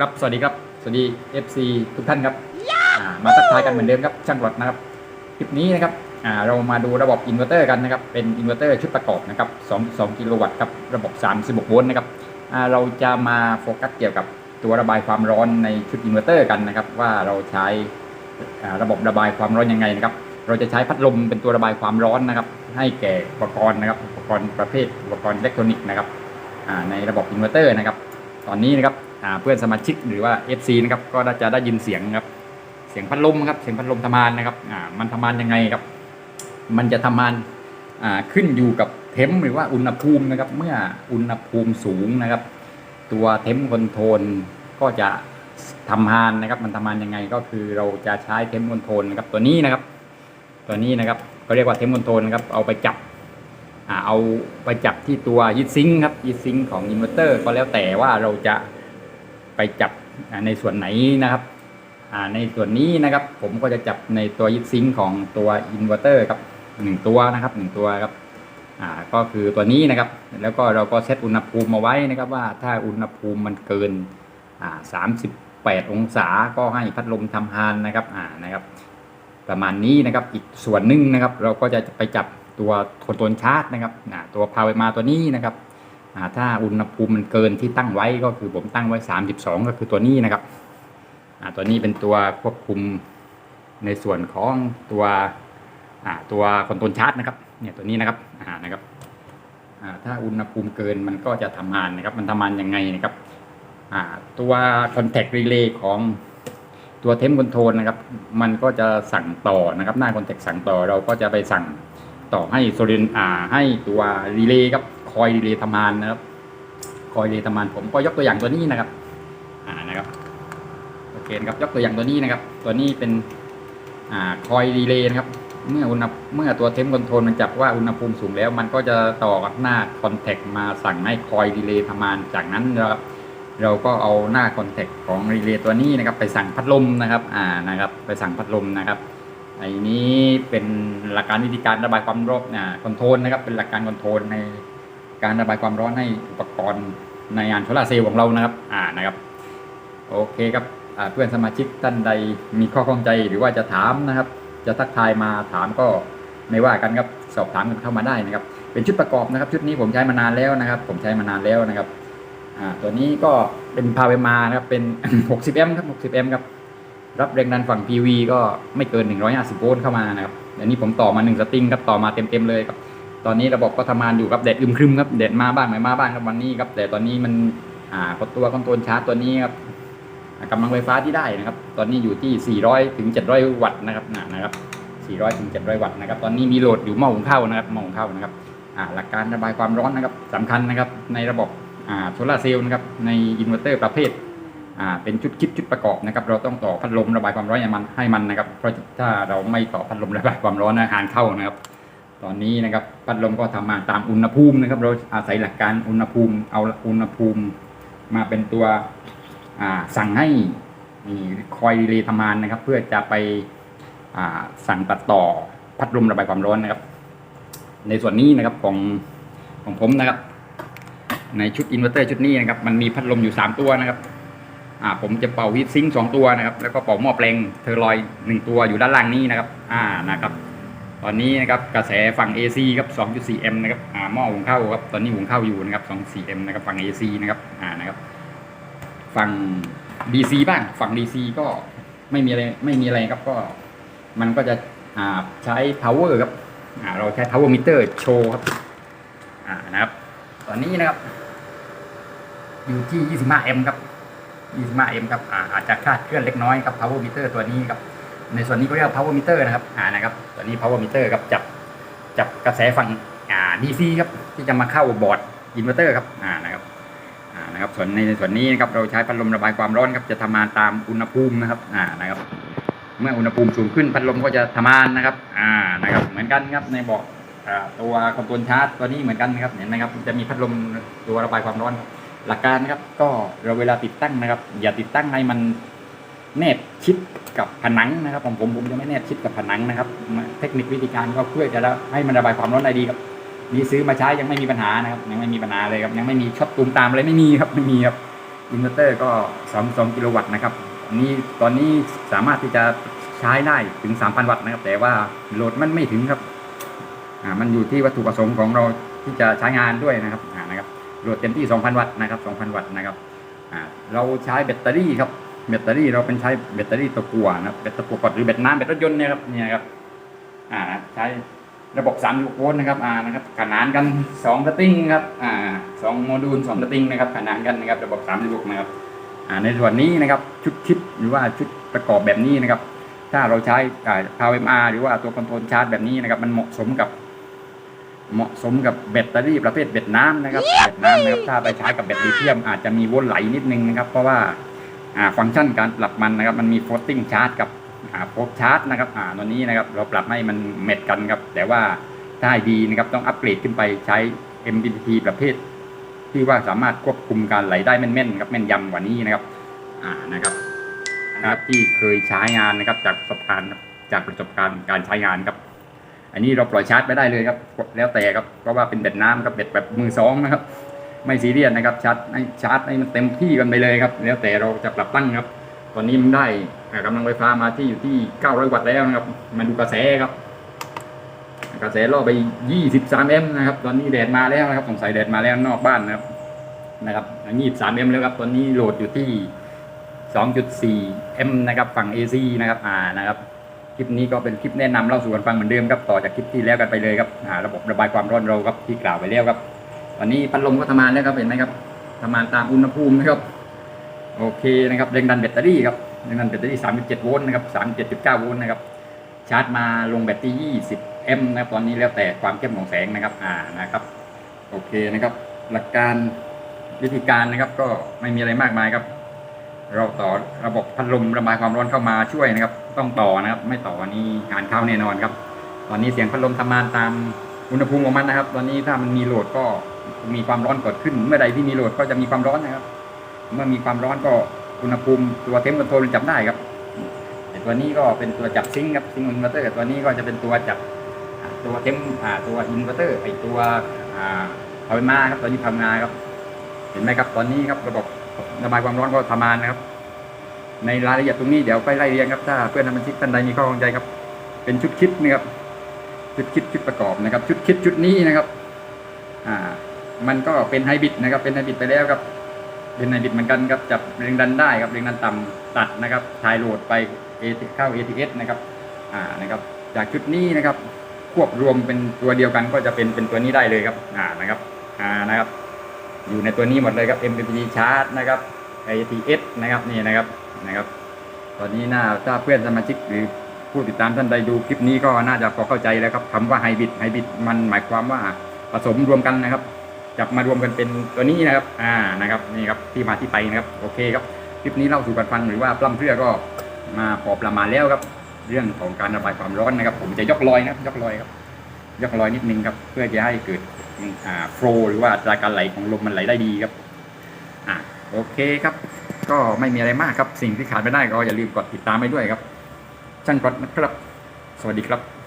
ครับ สวัสดีครับ สวัสดี FC ทุกท่านครับอ่ามาทักทายกันเหมือนเดิมครับ ช่างหลอดนะครับ คลิปนี้นะครับอ่าเรามาดูระบบอินเวอร์เตอร์กันนะครับ เป็นอินเวอร์เตอร์ชุดประกอบนะครับ 2 2 กิโลวัตต์ครับ ระบบ 36 โวลต์นะครับอ่าเราจะมาโฟกัสเกี่ยวกับตัวระบายความร้อนในชุดอินเวอร์เตอร์กันนะครับ ว่าเราใช้อ่าระบบระบายความร้อนยังไงนะครับ เราจะใช้พัดลมเป็นตัวระบายความร้อนนะครับ ให้แก่อุปกรณ์นะครับ อุปกรณ์ประเภทอุปกรณ์อิเล็กทรอนิกส์นะครับอ่าในระบบอินเวอร์เตอร์นะครับ ตอนนี้นะครับอ่า เพื่อนสมาชิกหรือว่า FC นะครับก็จะได้ยินเสียงครับเสียงพัดลมครับเสียงพัดลมทำงานนะครับมันทำงานยังไงครับ มันจะทำงานขึ้นอยู่กับเทมหรือว่าอุณหภูมินะครับ เมื่ออุณหภูมิสูงนะครับ ตัวเทมคอนโทรลก็จะทำงานนะครับ มันทำงานยังไงก็คือเราจะใช้เทมคอนโทรลนะครับตัวนี้นะครับ ตัวนี้นะครับก็เรียกว่าเทมคอนโทรลนะครับเอาไปจับเอาไปจับที่ตัวยึดซิงครับยึดซิงของอินเวอร์เตอร์ก็แล้วแต่ว่าเราจะ ไปจับในส่วนไหนนะครับในส่วนนี้นะครับ ผมก็จะจับในตัวยึดซิงของตัวอินเวอร์เตอร์ครับหนึ่งตัวนะครับหนึ่งตัวครับก็คือตัวนี้นะครับ แล้วก็เราก็เซตอุณหภูมิมาไว้นะครับว่าถ้าอุณหภูมิมันเกินอ่าสามสิบแปดองศาก็ให้พัดลมทำงานนะครับอ่านะครับ ประมาณนี้นะครับอีกส่วนหนึ่งนะครับ เราก็จะไปจับตัวคนโทรลชาร์จนะครับตัวพาวเวอร์มาตัวนี้นะครับ ถ้าอุณหภูมิมันเกินที่ตั้งไว้ก็คือผมตั้งไว้ 32 ก็คือตัวนี้นะครับตัวนี้เป็นตัวควบคุมในส่วนของตัวตัวคอนโทรลชาร์จนะครับเนี่ยตัวนี้นะครับนะครับถ้าอุณหภูมิเกินมันก็จะทำงานนะครับ มันทำงานยังไงนะครับตัวคอนแทครีเลย์ของตัวเทมคอนโทรลนะครับ มันก็จะสั่งต่อนะครับ หน้าคอนแทคสั่งต่อเราก็จะไปสั่งต่อให้โซลินอ่าให้ตัวรีเลย์ครับ คอยรีเลย์ทำงานนะครับ คอยรีเลย์ทำงานผมก็ยกตัวอย่างตัวนี้นะครับ อ่านะครับโอเคนะครับยกตัวอย่างตัวนี้นะครับ ตัวนี้เป็นอ่าคอยรีเลย์นะครับ เมื่ออุณหเมื่อตัวเทมคอนโทรลมันจับว่าอุณหภูมิสูงแล้ว มันก็จะต่อกับหน้าคอนแทคมาสั่งให้คอยรีเลย์ทำงานจากนั้นนะครับเราก็เอาหน้าคอนแทคของรีเลย์ตัวนี้นะครับ ไปสั่งพัดลมนะครับ อ่านะครับ ไปสั่งพัดลมนะครับไอ้นี้เป็นหลักการวิธีการระบายความร้อนอ่าคอนโทรลนะครับ เป็นหลักการคอนโทรลใน การระบายความร้อนให้อุปกรณ์ในงานโซลาร์เซลล์ของเรานะครับ อ่านะครับ โอเคครับเพื่อนสมาชิกท่านใดมีข้อข้องใจหรือว่าจะถามนะครับ จะทักทายมาถามก็ไม่ว่ากันครับสอบถามกันเข้ามาได้นะครับ เป็นชุดประกอบนะครับ ชุดนี้ผมใช้มานานแล้วนะครับ ผมใช้มานานแล้วนะครับอ่าตัวนี้ก็เป็นพาเวมานะครับเป็น 60 แอมป์ครับ 60 แอมป์ครับรับแรงดันฝั่ง PV ก็ไม่เกิน 150 โวลต์เข้ามานะครับเดี๋ยวนี้ผมต่อมา 1 สตริงครับต่อมาเต็มๆเลยครับ ตอนนี้ระบบก็ทำงานอยู่ครับแดดอึมครึมครับแดดมาบ้างไม่มาบ้างครับวันนี้ครับ แต่ตอนนี้มันอ่าตัวคอนโทรลชาร์จตัวนี้ครับอ่ากำลังไฟฟ้าที่ได้นะครับ ตอนนี้อยู่ที่ 400ถึง700 วัตต์นะครับนะครับ 400ถึง700 วัตต์นะครับ ตอนนี้มีโหลดอยู่หม้อหุงข้าวนะครับหม้อหุงข้าวนะครับอ่าหลักการระบายความร้อนนะครับสำคัญนะครับในระบบอ่าโซลาร์เซลล์นะครับในอินเวอร์เตอร์ประเภทอ่าเป็นชุดคิดชุดประกอบนะครับ เราต้องต่อพัดลมระบายความร้อนให้มันให้มันนะครับ เพราะถ้าเราไม่ต่อพัดลมระบายความร้อนอาหารเข้านะครับ ตอนนี้นะครับพัดลมก็ทำงาตามอุณหภูมินะครับ เราอาศัยหลักการอุณหภูมิ เอาอุณหภูมิมาเป็นตัวสั่งให้นี่คอยรีเลย์ทำงานนะครับ เพื่อจะไปสั่งตัดต่อพัดลมระบายความร้อนนะครับ ในส่วนนี้นะครับของของผมนะครับ ในชุดอินเวอร์เตอร์ชุดนี้นะครับ มันมีพัดลมอยู่ 3 ตัวนะครับอ่าผมจะเป่าฮีทซิงค์สองตัวนะครับ แล้วก็เป่าหม้อแปลงเทอร์ลอยหนึ่งตัวอยู่ด้านล่างนี้นะครับ อ่านะครับ ตอนนี้นะครับกระแสฝั่ง AC ครับ 2.4M นะครับอ่าหม้อหุงข้าวครับตอนนี้หุงข้าวอยู่นะครับ 2.4M นะครับฝั่ง AC นะครับอ่านะครับฝั่ง DC บ้างฝั่ง DC ก็ไม่มีอะไรไม่มีอะไรครับก็มันก็จะอ่าใช้ power ครับอ่าเราใช้ power meter โชว์ครับอ่านะครับ ตอนนี้นะครับ อยู่ที่ 25 m ครับ 25 m ครับอ่าอาจจะคลาดเคลื่อนเล็กน้อยครับ power meter ตัวนี้ครับ ในส่วนนี้ก็เรียกว่า power meter นะครับอ่านะครับตัวนี้ power meter ครับจับจับกระแสฝั่งอ่า DC ครับที่จะมาเข้าบอร์ดอินเวอร์เตอร์ครับอ่านะครับอ่านะครับส่วนในส่วนนี้นะครับเราใช้พัดลมระบายความร้อนครับจะทำงานตามอุณหภูมินะครับอ่านะครับ เมื่ออุณหภูมิสูงขึ้นพัดลมก็จะทำงานนะครับอ่านะครับเหมือนกันครับในเบาะอ่าตัวคอนโทรลชาร์จตัวนี้เหมือนกันนะครับเห็นไหมครับจะมีพัดลมตัวระบายความร้อนหลักการนะครับ ก็เราเวลาติดตั้งนะครับ อย่าติดตั้งให้มัน แนบชิดกับผนังนะครับผมผมผมจะไม่แนบชิดกับผนังนะครับ เทคนิควิธีการก็เพื่อจะให้มันระบายความร้อนได้ดีครับนี่ซื้อมาใช้ยังไม่มีปัญหานะครับ ยังไม่มีปัญหาเลยครับยังไม่มีช็อตตูมตามอะไรไม่มีครับไม่มีครับอินเวอร์เตอร์ก็2 2กิโลวัตต์นะครับนนี้ตอนนี้สามารถที่จะใช้ได้ถึง 3,000 วัตต์นะครับ แต่ว่าโหลดมันไม่ถึงครับอ่ามันอยู่ที่วัตถุประสงค์ของเราที่จะใช้งานด้วยนะครับอ่านะครับโหลดเต็มที่ 2,000 วัตต์นะครับ 2,000 วัตต์นะครับอ่าเราใช้แบตเตอรี่ครับ แบตเตอรี่เราเป็นใช้แบตเตอรี่ตัวกัวนะครับแบตตะกัวกดหรือแบตน้ำแบตรถยนต์เนี่ยครับเนี่ยครับอ่าใช้ระบบ3โวลต์นะครับอ่านะครับขนานกัน2สตริงครับอ่าสองโมดูล2สตริงนะครับขนานกันนะครับระบบ3ลูกนะครับอ่าในส่วนนี้นะครับชุดคิดหรือว่าชุดประกอบแบบนี้นะครับ ถ้าเราใช้พาวเอ็มอาร์หรือว่าตัวคอนโทรลชาร์จแบบนี้นะครับมันเหมาะสมกับเหมาะสมกับแบตเตอรี่ประเภทแบตน้ำนะครับแบตน้ำนะครับถ้าไปใช้กับแบตลิเธียมอาจจะมีโวลต์ไหลนิดนึงนะครับ เพราะว่า ฟังก์ชันการปรับมันนะครับ มันมีโฟลติ้งชาร์จกับอ่าโฟลชาร์จนะครับตัวนี้นะครับ เราปรับให้มันเม็ดกันครับ แต่ว่าถ้าดีนะครับ ต้องอัปเกรดขึ้นไปใช้ MPPT ประเภท ที่ว่าสามารถควบคุมการไหลได้แม่นๆครับแม่นยำกว่านี้นะครับ อ่านะครับนะครับ ที่เคยใช้งานนะครับ จากประสบการณ์จากประสบการณ์การใช้งานครับ อันนี้เราปล่อยชาร์จไปได้เลยครับ แล้วแต่ครับ เพราะว่าเป็นเบ็ดน้ำครับเบ็ดแบบมือสองนะครับ ไม่ซีเรียสนะครับชาร์จให้ชาร์จให้มันเต็มที่กันไปเลยครับ แล้วแต่เราจะปรับตั้งครับ ตอนนี้มันได้อ่ากำลังไฟฟ้ามาที่อยู่ที่ 900 วัตต์แล้วนะครับ มาดูกระแสครับกระแสล่อไป 23 เอ็มนะครับ ตอนนี้แดดมาแล้วนะครับสงสัยแดดมาแล้วนอกบ้านนะครับ นะครับ23 เอ็มแล้วครับ ตอนนี้โหลดอยู่ที่ 2.4 เอ็มนะครับ ฝั่ง AC นะครับ อ่า นะครับ คลิปนี้ก็เป็นคลิปแนะนำเล่าสู่กันฟังเหมือนเดิมครับ ต่อจากคลิปที่แล้วกันไปเลยครับอ่าระบบระบายความร้อนเราครับที่กล่าวไปแล้วครับ ตอนนี้พัดลมก็ทำงานแล้วครับเห็นไหมครับทำงานตามอุณหภูมินะครับ โอเคนะครับแรงดันแบตเตอรี่ครับแรงดันแบตเตอรี่ 37 โวลต์นะครับ 37.9 โวลต์นะครับ ชาร์จมาลงแบตที่ 20 m นะครับตอนนี้แล้วแต่ความเข้มของแสงนะครับ อ่านะครับ โอเคนะครับ หลักการวิธีการนะครับก็ไม่มีอะไรมากมายครับ เราต่อระบบพัดลมระบายความร้อนเข้ามาช่วยนะครับ ต้องต่อนะครับ ไม่ต่อนี่งานเข้าแน่นอนครับ ตอนนี้เสียงพัดลมทำงานตามอุณหภูมิของมันนะครับ ตอนนี้ถ้ามันมีโหลดก็ มีความร้อนเกิดขึ้น เมื่อใดที่มีโหลดก็จะมีความร้อนนะครับ เมื่อมีความร้อนก็อุณหภูมิตัวเทมคอนโทรลจับได้ครับต่ตัวนี้ก็เป็นตัวจับซิงค์ครับซิงค์อินเวอร์เตอร์ตัวนี้ก็จะเป็นตัวจับตัวเทมอ่าตัวอินเวอร์เตอร์ไอตัวอ่าเวอาไปมาครับตอนนี้ทำงานครับ เห็นไหมครับตอนนี้ครับระบบระบายความร้อนก็ทำงานนะครับ ในรายละเอียดตรงนี้เดี๋ยวไปไล่เรียงครับถ้าเพื่อนสมาชิกท่านใดมีข้อข้องใจครับ เป็นชุดคิดนะครับชุดคิดชุดประกอบนะครับ ชุดคิดชุดนี้นะครับ อ่า มันก็เป็นไฮบริดนะครับ เป็นไฮบริดไปแล้วครับ เป็นไฮบริดเหมือนกันครับ จับแรงดันได้ครับแรงดันต่ำตัดนะครับถ่ายโหลดไป A เข้า ATS นะครับ อ่า นะครับ จากชุดนี้นะครับ ควบรวมเป็นตัวเดียวกันก็จะเป็นเป็นตัวนี้ได้เลยครับ อ่า นะครับ อ่า นะครับ อยู่ในตัวนี้หมดเลยครับ MPPT Chart นะครับ ATS นะครับนี่นะครับ นะครับ ตอนนี้น่าถ้าเพื่อนสมาชิกหรือผู้ติดตามท่านใดดูคลิปนี้ก็น่าจะพอเข้าใจแล้วครับคำว่าไฮบริดไฮบริดมันหมายความว่าผสมรวมกันนะครับ จับมารวมกันเป็นตัวนี้นะครับ อ่านะครับนี่ครับที่มาที่ไปนะครับโอเคครับคลิปนี้เล่าสู่กันฟังหรือว่าปล้ำเพื่อก็มาพอประมาณแล้วครับ เรื่องของการระบายความร้อนนะครับ ผมจะยกลอยนะครับยกลอยครับยกลอยนิดนึงครับ เพื่อจะให้เกิดอ่าโฟลหรือว่าราการไหลของลมมันไหลได้ดีครับอ่าโอเคครับ ก็ไม่มีอะไรมากครับสิ่งที่ขาดไม่ได้ก็อย่าลืมกดติดตามไปด้วยครับช่างกดนะครับ สวัสดีครับ